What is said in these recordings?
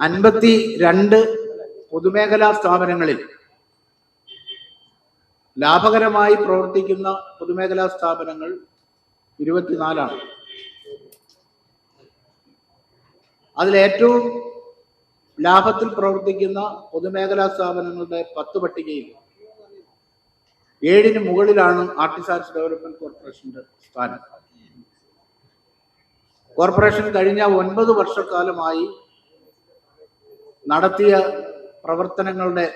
അൻപത്തി രണ്ട് പൊതുമേഖലാ സ്ഥാപനങ്ങളിൽ ലാഭകരമായി പ്രവർത്തിക്കുന്ന പൊതുമേഖലാ സ്ഥാപനങ്ങൾ ഇരുപത്തിനാലാണ്. അതിലേറ്റവും ലാഭത്തിൽ പ്രവർത്തിക്കുന്ന പൊതുമേഖലാ സ്ഥാപനങ്ങളുടെ പത്ത് പട്ടികയിൽ ഏഴിന് മുകളിലാണ് ആർട്ടിസാൻസ് ഡെവലപ്മെന്റ് കോർപ്പറേഷന്റെ സ്ഥാനം. കോർപ്പറേഷൻ കഴിഞ്ഞ ഒൻപത് വർഷക്കാലമായി നടത്തിയ പ്രവർത്തനങ്ങളുടെ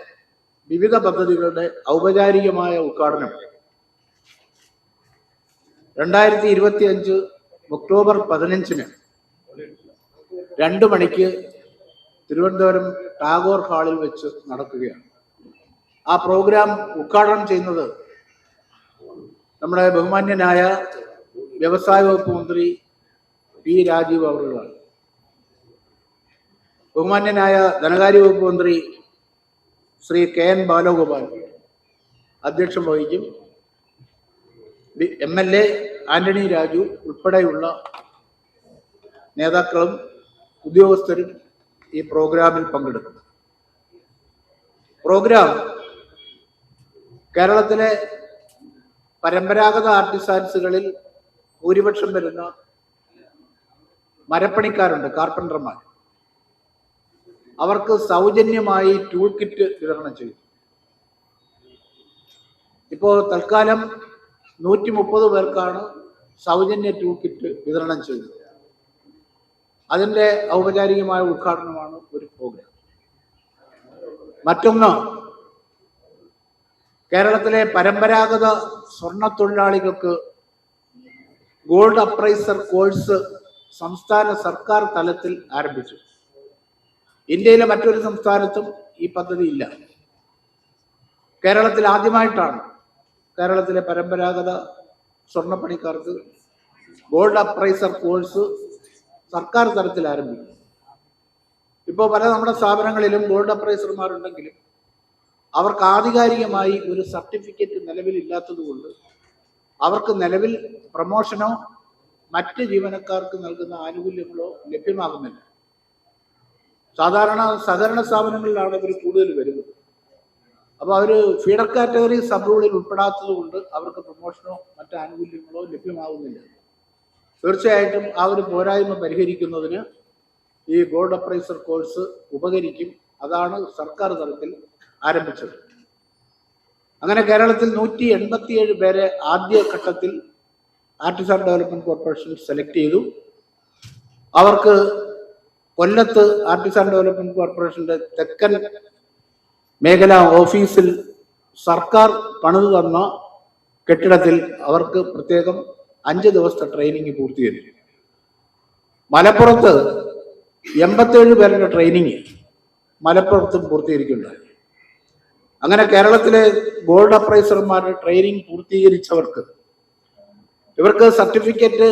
വിവിധ പദ്ധതികളുടെ ഔപചാരികമായ ഉദ്ഘാടനം രണ്ടായിരത്തി ഇരുപത്തി അഞ്ച് ഒക്ടോബർ പതിനഞ്ചിന് രണ്ട് മണിക്ക് തിരുവനന്തപുരം ടാഗോർ ഹാളിൽ വെച്ച് നടക്കുകയാണ്. ആ പ്രോഗ്രാം ഉദ്ഘാടനം ചെയ്യുന്നത് നമ്മുടെ ബഹുമാന്യനായ വ്യവസായ വകുപ്പ് മന്ത്രി പി രാജീവ് അവറുകളാണ്. ബഹുമാന്യനായ ധനകാര്യ വകുപ്പ് മന്ത്രി ശ്രീ കെ എൻ ബാലഗോപാൽ അധ്യക്ഷം വഹിക്കും. M L A Antony Raju ഉൾപ്പെടെയുള്ള നേതാക്കളും ഉദ്യോഗസ്ഥരും ഈ പ്രോഗ്രാമിൽ പങ്കെടുക്കും. പ്രോഗ്രാം കേരളത്തിലെ പരമ്പരാഗത ആർട്ടിസാൻസുകളിൽ ഭൂരിപക്ഷം വരുന്ന മരപ്പണിക്കാരുണ്ട് കാർപ്പന്റർമാർ. അവർക്ക് സൗജന്യമായി ടൂൾ കിറ്റ് വിതരണം ചെയ്തു. ഇപ്പോൾ തൽക്കാലം നൂറ്റി മുപ്പത് പേർക്കാണ് സൗജന്യ ടൂൾ കിറ്റ് വിതരണം ചെയ്തത്. അതിന്റെ ഔപചാരികമായ ഉദ്ഘാടനമാണ് ഒരു പ്രോഗ്രാം മറ്റൊന്ന് കേരളത്തിലെ പരമ്പരാഗത സ്വർണ തൊഴിലാളികൾക്ക് ഗോൾഡ് അപ്രൈസർ കോഴ്സ് സംസ്ഥാന സർക്കാർ തലത്തിൽ ആരംഭിച്ചു. ഇന്ത്യയിലെ മറ്റൊരു സംസ്ഥാനത്തും ഈ പദ്ധതി ഇല്ല. കേരളത്തിൽ ആദ്യമായിട്ടാണ് കേരളത്തിലെ പരമ്പരാഗത സ്വർണപ്പണിക്കാർക്ക് ഗോൾഡ് അപ്രൈസർ കോഴ്സ് സർക്കാർ തലത്തിൽ ആരംഭിക്കും ഇപ്പോൾ പല നമ്മുടെ സ്ഥാപനങ്ങളിലും ഗോൾഡ് അപ്രൈസർമാരുണ്ടെങ്കിലും അവർക്ക് ആധികാരികമായി ഒരു സർട്ടിഫിക്കറ്റ് നിലവിലില്ലാത്തതുകൊണ്ട് അവർക്ക് നിലവിൽ പ്രമോഷനോ മറ്റ് ജീവനക്കാർക്ക് നൽകുന്ന ആനുകൂല്യങ്ങളോ ലഭ്യമാകുന്നില്ല. സാധാരണ സഹകരണ സ്ഥാപനങ്ങളിലാണ് ഇവർ കൂടുതൽ വരുന്നത്. അപ്പോൾ അവർ ഫീഡർ കാറ്റഗറി സബ് റൂളിൽ ഉൾപ്പെടാത്തത് കൊണ്ട് അവർക്ക് പ്രൊമോഷനോ മറ്റ് ആനുകൂല്യങ്ങളോ ലഭ്യമാകുന്നില്ല തീർച്ചയായിട്ടും ആ ഒരു പോരായ്മ പരിഹരിക്കുന്നതിന് ഈ ഗോൾഡ് അപ്രൈസർ കോഴ്സ് ഉപകരിക്കും. അതാണ് സർക്കാർ തലത്തിൽ ആരംഭിച്ചത്. അങ്ങനെ കേരളത്തിൽ നൂറ്റി എൺപത്തിയേഴ് പേരെ ആദ്യ ഘട്ടത്തിൽ ആർട്ടിസാൻ ഡെവലപ്മെന്റ് കോർപ്പറേഷൻ സെലക്ട് ചെയ്തു. അവർക്ക് കൊല്ലത്ത് ആർട്ടിസാൻ ഡെവലപ്മെന്റ് കോർപ്പറേഷന്റെ തെക്കൻ മേഖലാ ഓഫീസിൽ സർക്കാർ പണിതു തന്ന കെട്ടിടത്തിൽ അവർക്ക് പ്രത്യേകം അഞ്ച് ദിവസത്തെ ട്രെയിനിങ് പൂർത്തീകരിച്ചു. മലപ്പുറത്ത് എൺപത്തേഴ് പേരുടെ ട്രെയിനിങ് മലപ്പുറത്തും പൂർത്തീകരിക്കുന്നുണ്ടായി അങ്ങനെ കേരളത്തിലെ ഗോൾഡ് അപ്രൈസർമാരുടെ ട്രെയിനിങ് പൂർത്തീകരിച്ചവർക്ക് ഇവർക്ക് സർട്ടിഫിക്കറ്റ്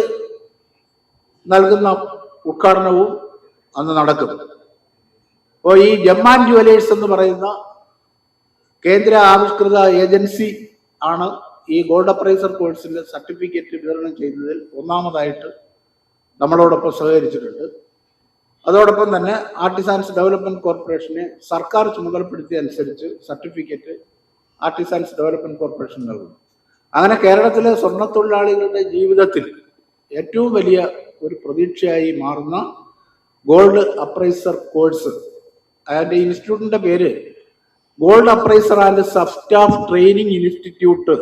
നൽകുന്ന ഉദ്ഘാടനവും അന്ന് നടക്കും. അപ്പോൾ ഈ ജമ്മാൻ ജുവലേഴ്സ് എന്ന് പറയുന്ന കേന്ദ്ര ആവിഷ്കൃത ഏജൻസി ആണ് ഈ ഗോൾഡ് അപ്രൈസർ കോഴ്സിന്റെ സർട്ടിഫിക്കറ്റ് വിതരണം ചെയ്യുന്നതിൽ ഒന്നാമതായിട്ട് നമ്മളോടൊപ്പം സഹകരിച്ചിട്ടുണ്ട്. അതോടൊപ്പം തന്നെ ആർട്ടിസാൻസ് ഡെവലപ്മെന്റ് കോർപ്പറേഷനെ സർക്കാർ ചുമതലപ്പെടുത്തിയ അനുസരിച്ച് സർട്ടിഫിക്കറ്റ് ആർട്ടിസാൻസ് ഡെവലപ്മെന്റ് കോർപ്പറേഷൻ നൽകുന്നു. അങ്ങനെ കേരളത്തിലെ സ്വർണത്തൊഴിലാളികളുടെ ജീവിതത്തിൽ ഏറ്റവും വലിയ ഒരു പ്രതീക്ഷയായി മാറുന്ന ഗോൾഡ് അപ്രൈസർ കോഴ്സ്. അതിന്റെ ഇൻസ്റ്റിറ്റ്യൂട്ടിന്റെ പേര് gold appraiser and sub staff training institute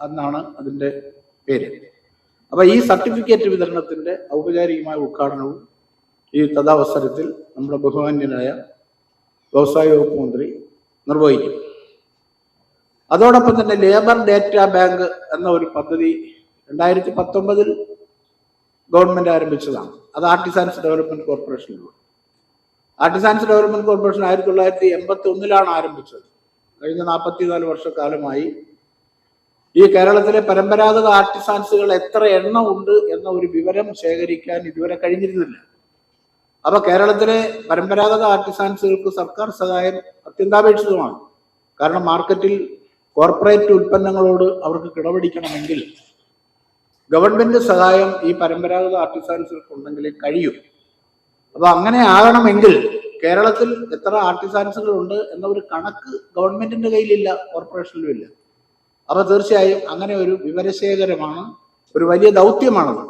എന്നാണ് അതിന്റെ പേര്. അപ്പൊ ഈ സർട്ടിഫിക്കറ്റ് വിതരണത്തിന്റെ ഔപചാരികമായ ഉദ്ഘാടനവും ഈ തഥാവസരത്തിൽ നമ്മുടെ ബഹുമാന്യനായ വ്യവസായ വകുപ്പ് മന്ത്രി നിർവഹിക്കും. അതോടൊപ്പം തന്നെ ലേബർ ഡേറ്റ ബാങ്ക് എന്ന ഒരു പദ്ധതി രണ്ടായിരത്തി പത്തൊമ്പതിൽ ഗവൺമെന്റ് ആരംഭിച്ചതാണ്. അത് ആർട്ടിസാൻസ് ഡെവലപ്മെന്റ് കോർപ്പറേഷനിലൂടെ ആർട്ടിസാൻസ് ഡെവലപ്മെന്റ് കോർപ്പറേഷൻ ആയിരത്തി തൊള്ളായിരത്തി എൺപത്തി ഒന്നിലാണ് ആരംഭിച്ചത്. കഴിഞ്ഞ നാൽപ്പത്തിനാല് വർഷക്കാലമായി ഈ കേരളത്തിലെ പരമ്പരാഗത ആർട്ടിസാൻസുകൾ എത്ര എണ്ണം ഉണ്ട് എന്ന ഒരു വിവരം ശേഖരിക്കാൻ ഇതുവരെ കഴിഞ്ഞിരുന്നില്ല. അപ്പൊ കേരളത്തിലെ പരമ്പരാഗത ആർട്ടിസാൻസുകൾക്ക് സർക്കാർ സഹായം അത്യന്താപേക്ഷിതമാണ്. കാരണം മാർക്കറ്റിൽ കോർപ്പറേറ്റ് ഉൽപ്പന്നങ്ങളോട് അവർക്ക് കിടപിടിക്കണമെങ്കിൽ ഗവൺമെന്റ് സഹായം ഈ പരമ്പരാഗത ആർട്ടിസാൻസുകൾക്ക് ഉണ്ടെങ്കിലേ കഴിയൂ. അപ്പൊ അങ്ങനെ ആകണമെങ്കിൽ കേരളത്തിൽ എത്ര ആർട്ടിസാൻസുകൾ ഉണ്ട് എന്ന ഒരു കണക്ക് ഗവൺമെന്റിന്റെ കയ്യിലില്ല കോർപ്പറേഷനിലും ഇല്ല. അപ്പൊ തീർച്ചയായും അങ്ങനെ ഒരു വിവരശേഖരമാണ് ഒരു വലിയ ദൗത്യമാണത്.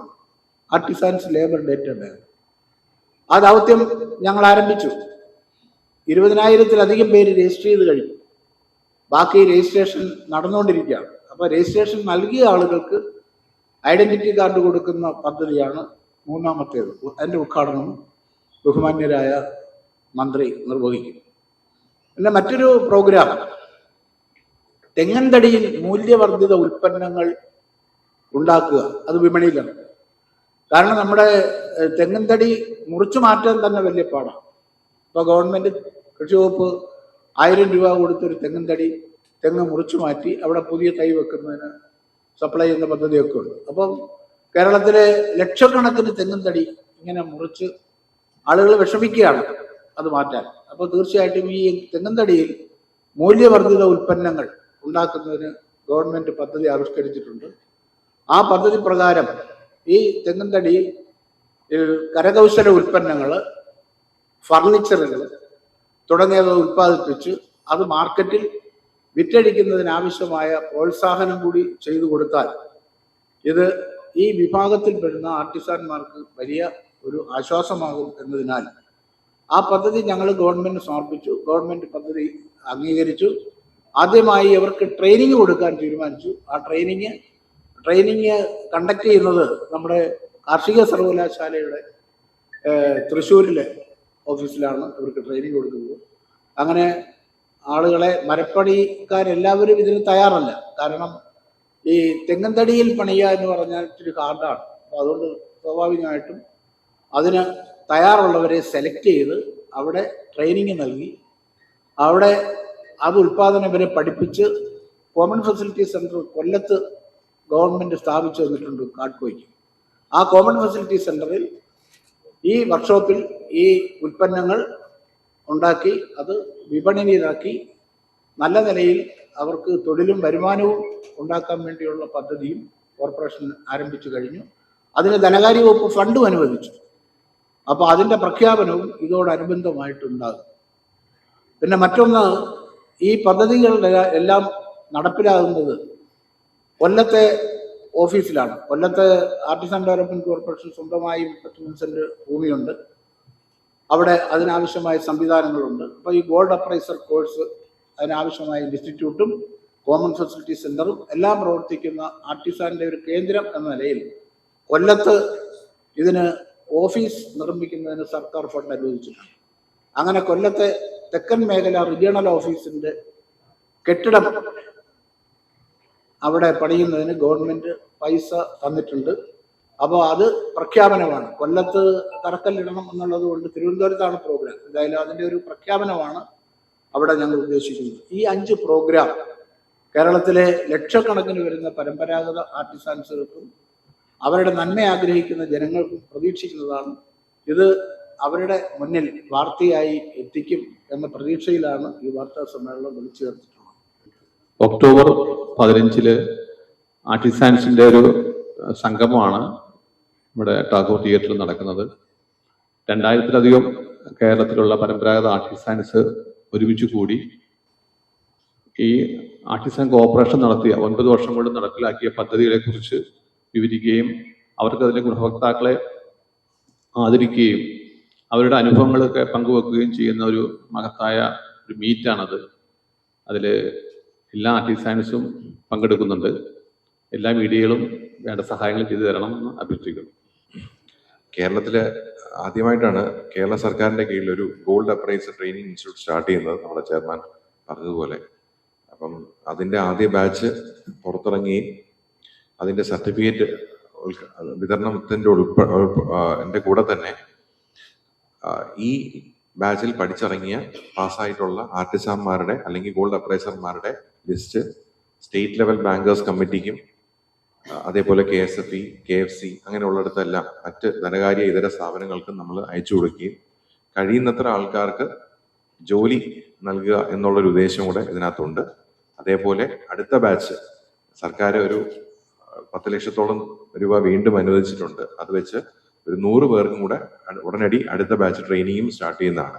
Artisans labour data bank. ആ ദൗത്യം ഞങ്ങൾ ആരംഭിച്ചു. ഇരുപതിനായിരത്തിലധികം പേര് രജിസ്റ്റർ ചെയ്ത് കഴിഞ്ഞു. ബാക്കി രജിസ്ട്രേഷൻ നടന്നുകൊണ്ടിരിക്കുകയാണ്. അപ്പൊ രജിസ്ട്രേഷൻ നൽകിയ ആളുകൾക്ക് ഐഡന്റിറ്റി കാർഡ് കൊടുക്കുന്ന പദ്ധതിയാണ് മൂന്നാമത്തേത്. അതിന്റെ ഉദ്ഘാടനം ബഹുമാന്യരായ മന്ത്രി നിർവഹിക്കും. പിന്നെ മറ്റൊരു പ്രോഗ്രാം. തെങ്ങൻതടിയിൽ മൂല്യവർദ്ധിത ഉൽപ്പന്നങ്ങൾ ഉണ്ടാക്കുക. അത് വിപണിയിലാണ്. കാരണം നമ്മുടെ തെങ്ങന്തടി മുറിച്ചു മാറ്റാൻ തന്നെ വലിയ പാടാണ്. ഇപ്പോൾ ഗവൺമെന്റ് കൃഷി വകുപ്പ് ആയിരം രൂപ കൊടുത്തൊരു തെങ്ങന്തടി തെങ്ങ് മുറിച്ചു മാറ്റി അവിടെ പുതിയ തൈ വെക്കുന്നതിന് സപ്ലൈ ചെയ്യുന്ന പദ്ധതിയൊക്കെ ഉണ്ട്. അപ്പം കേരളത്തിലെ ലക്ഷക്കണക്കിന് തെങ്ങും തടി ഇങ്ങനെ മുറിച്ച് ആളുകൾ വിഷമിക്കുകയാണ് അത് മാറ്റാൻ. അപ്പോൾ തീർച്ചയായിട്ടും ഈ തെങ്ങും തടിയിൽ മൂല്യവർദ്ധിത ഉൽപ്പന്നങ്ങൾ ഉണ്ടാക്കുന്നതിന് ഗവൺമെന്റ് പദ്ധതി ആവിഷ്കരിച്ചിട്ടുണ്ട്. ആ പദ്ധതി പ്രകാരം ഈ തെങ്ങും തടി കരകൗശല ഉൽപ്പന്നങ്ങൾ ഫർണിച്ചറുകൾ തുടങ്ങിയവ ഉൽപ്പാദിപ്പിച്ച് അത് മാർക്കറ്റിൽ വിറ്റഴിക്കുന്നതിനാവശ്യമായ പ്രോത്സാഹനം കൂടി ചെയ്തു കൊടുത്താൽ ഇത് ഈ വിഭാഗത്തിൽപ്പെടുന്ന ആർട്ടിസാൻമാർക്ക് വലിയ ഒരു ആശ്വാസമാകും എന്നതിനാൽ ആ പദ്ധതി ഞങ്ങൾ ഗവൺമെന്റ് സമർപ്പിച്ചു. ഗവൺമെന്റ് പദ്ധതി അംഗീകരിച്ചു. ആദ്യമായി അവർക്ക് ട്രെയിനിങ് കൊടുക്കാൻ തീരുമാനിച്ചു. ആ ട്രെയിനിങ് ട്രെയിനിങ് കണ്ടക്ട് ചെയ്യുന്നത് നമ്മുടെ കാർഷിക സർവകലാശാലയുടെ തൃശ്ശൂരിലെ ഓഫീസിലാണ് ഇവർക്ക് ട്രെയിനിങ് കൊടുക്കുന്നത്. അങ്ങനെ ആളുകളെ മരപ്പണിക്കാരെല്ലാവരും ഇതിന് തയ്യാറല്ല. കാരണം ഈ തെങ്ങന്തടിയിൽ പണിയുക എന്ന് പറഞ്ഞാൽ ഇച്ചിരി ഹാർഡാണ്. അപ്പോൾ അതുകൊണ്ട് സ്വാഭാവികമായിട്ടും അതിന് തയ്യാറുള്ളവരെ സെലക്ട് ചെയ്ത് അവിടെ ട്രെയിനിങ് നൽകി. അവിടെ അത് ഉൽപ്പാദനം വരെ പഠിപ്പിച്ച് കോമൺ ഫെസിലിറ്റി സെന്റർ കൊല്ലത്ത് ഗവൺമെന്റ് സ്ഥാപിച്ചു തന്നിട്ടുണ്ട് കാട്ടുകോയ്ക്ക്. ആ കോമൺ ഫെസിലിറ്റി സെന്ററിൽ ഈ വർക്ക്ഷോപ്പിൽ ഈ ഉൽപ്പന്നങ്ങൾ ഉണ്ടാക്കി അത് വിപണിയിലാക്കി നല്ല നിലയിൽ അവർക്ക് തൊഴിലും വരുമാനവും ഉണ്ടാക്കാൻ വേണ്ടിയുള്ള പദ്ധതിയും കോർപ്പറേഷൻ ആരംഭിച്ചു കഴിഞ്ഞു. അതിന് ധനകാര്യ വകുപ്പ് ഫണ്ടും അനുവദിച്ചു. അപ്പോൾ അതിന്റെ പ്രഖ്യാപനവും ഇതോടനുബന്ധമായിട്ടുണ്ടാകും. പിന്നെ മറ്റൊന്ന് ഈ പദ്ധതികളുടെ എല്ലാം നടപ്പിലാകുന്നത് കൊല്ലത്തെ ഓഫീസിലാണ്. കൊല്ലത്തെ ആർട്ടിസൺ ഡെവലപ്മെന്റ് കോർപ്പറേഷൻ സ്വന്തമായി പത്ത് സെന്റ് ഭൂമിയുണ്ട്. അവിടെ അതിനാവശ്യമായ സംവിധാനങ്ങളുണ്ട്. അപ്പോൾ ഈ ഗോൾഡ് അപ്രൈസർ കോഴ്സ് അതിനാവശ്യമായ ഇൻസ്റ്റിറ്റ്യൂട്ടും കോമൺ ഫെസിലിറ്റി സെന്ററും എല്ലാം പ്രവർത്തിക്കുന്ന ആർട്ടിസാനിന്റെ ഒരു കേന്ദ്രം എന്ന നിലയിൽ കൊല്ലത്ത് ഇതിന് ഓഫീസ് നിർമ്മിക്കുന്നതിന് സർക്കാർ ഫണ്ട് അനുവദിച്ചിട്ടുണ്ട്. അങ്ങനെ കൊല്ലത്തെ തെക്കൻ മേഖല റീജിയണൽ ഓഫീസിന്റെ കെട്ടിടം അവിടെ പണിയുന്നതിന് ഗവൺമെന്റ് പൈസ തന്നിട്ടുണ്ട്. അപ്പോൾ അത് പ്രഖ്യാപനമാണ്. കൊല്ലത്ത് തറക്കല്ലിടണം എന്നുള്ളത് കൊണ്ട് തിരുവനന്തപുരത്താണ് പ്രോഗ്രാം എന്തായാലും അതിന്റെ ഒരു പ്രഖ്യാപനമാണ് അവിടെ ഞങ്ങൾ ഉദ്ദേശിക്കുന്നത്. ഈ അഞ്ച് പ്രോഗ്രാം കേരളത്തിലെ ലക്ഷക്കണക്കിന് വരുന്ന പരമ്പരാഗത ആർട്ടിസാൻസുകൾക്കും അവരുടെ നന്മ ആഗ്രഹിക്കുന്ന ജനങ്ങൾക്കും പ്രതീക്ഷിക്കുന്നതാണ്. ഇത് അവരുടെ മുന്നിൽ വാർത്തയായി എത്തിക്കും എന്ന പ്രതീക്ഷയിലാണ് ഈ വാർത്താ സമ്മേളനം വിളിച്ചു ചേർത്തിട്ടുള്ളത്. ഒക്ടോബർ പതിനഞ്ചിൽ ആർട്ടിസാൻസിന്റെ ഒരു സംഗമമാണ് ഇവിടെ ടാഗോർ തിയേറ്ററിൽ നടക്കുന്നത്. രണ്ടായിരത്തിലധികം കേരളത്തിലുള്ള പരമ്പരാഗത ആർട്ടിസ്റ്റാൻസ് ഒരുമിച്ച് കൂടി ഈ ആർട്ടിസാൻ കോർപ്പറേഷൻ നടത്തിയ ഒൻപത് വർഷം കൊണ്ട് നടപ്പിലാക്കിയ പദ്ധതികളെ കുറിച്ച് വിവരിക്കുകയും അവർക്ക് അതിലെ ഗുണഭോക്താക്കളെ ആദരിക്കുകയും അവരുടെ അനുഭവങ്ങളൊക്കെ പങ്കുവെക്കുകയും ചെയ്യുന്ന ഒരു മഹത്തായ ഒരു മീറ്റാണത്. അതിൽ എല്ലാ ആർട്ടിസ്റ്റാൻസും പങ്കെടുക്കുന്നുണ്ട്. എല്ലാ മീഡിയകളും വേണ്ട സഹായങ്ങൾ ചെയ്തു തരണം എന്ന് അഭ്യർത്ഥിക്കുന്നു. കേരളത്തിൽ ആദ്യമായിട്ടാണ് കേരള സർക്കാരിന്റെ കീഴിൽ ഒരു gold appraiser training institute start ചെയ്യുന്നത് നമ്മുടെ ചെയർമാൻ പറഞ്ഞതുപോലെ. അപ്പം അതിന്റെ ആദ്യ ബാച്ച് പുറത്തിറങ്ങി അതിന്റെ സർട്ടിഫിക്കറ്റ് വിതരണത്തിന്റെ ഉൾപ്പ എന്റെ കൂടെ തന്നെ ഈ ബാച്ചിൽ പഠിച്ചിറങ്ങിയ പാസ്സായിട്ടുള്ള ആർട്ടിസാന്മാരുടെ അല്ലെങ്കിൽ ഗോൾഡ് അപ്രൈസർമാരുടെ ലിസ്റ്റ് സ്റ്റേറ്റ് ലെവൽ ബാങ്കേഴ്സ് കമ്മിറ്റിക്കും അതേപോലെ K S F E K F C അങ്ങനെയുള്ളിടത്തെല്ലാം മറ്റ് ധനകാര്യ ഇതര സ്ഥാപനങ്ങൾക്കും നമ്മൾ അയച്ചു കൊടുക്കുകയും കഴിയുന്നത്ര ആൾക്കാർക്ക് ജോലി നൽകുക എന്നുള്ളൊരു ഉദ്ദേശം കൂടെ ഇതിനകത്തുണ്ട്. അതേപോലെ അടുത്ത ബാച്ച് സർക്കാർ ഒരു പത്ത് ലക്ഷത്തോളം രൂപ വീണ്ടും അനുവദിച്ചിട്ടുണ്ട്. അത് വെച്ച് ഒരു നൂറ് പേർക്കും കൂടെ ഉടനടി അടുത്ത ബാച്ച് ട്രെയിനിങ്ങും സ്റ്റാർട്ട് ചെയ്യുന്നതാണ്.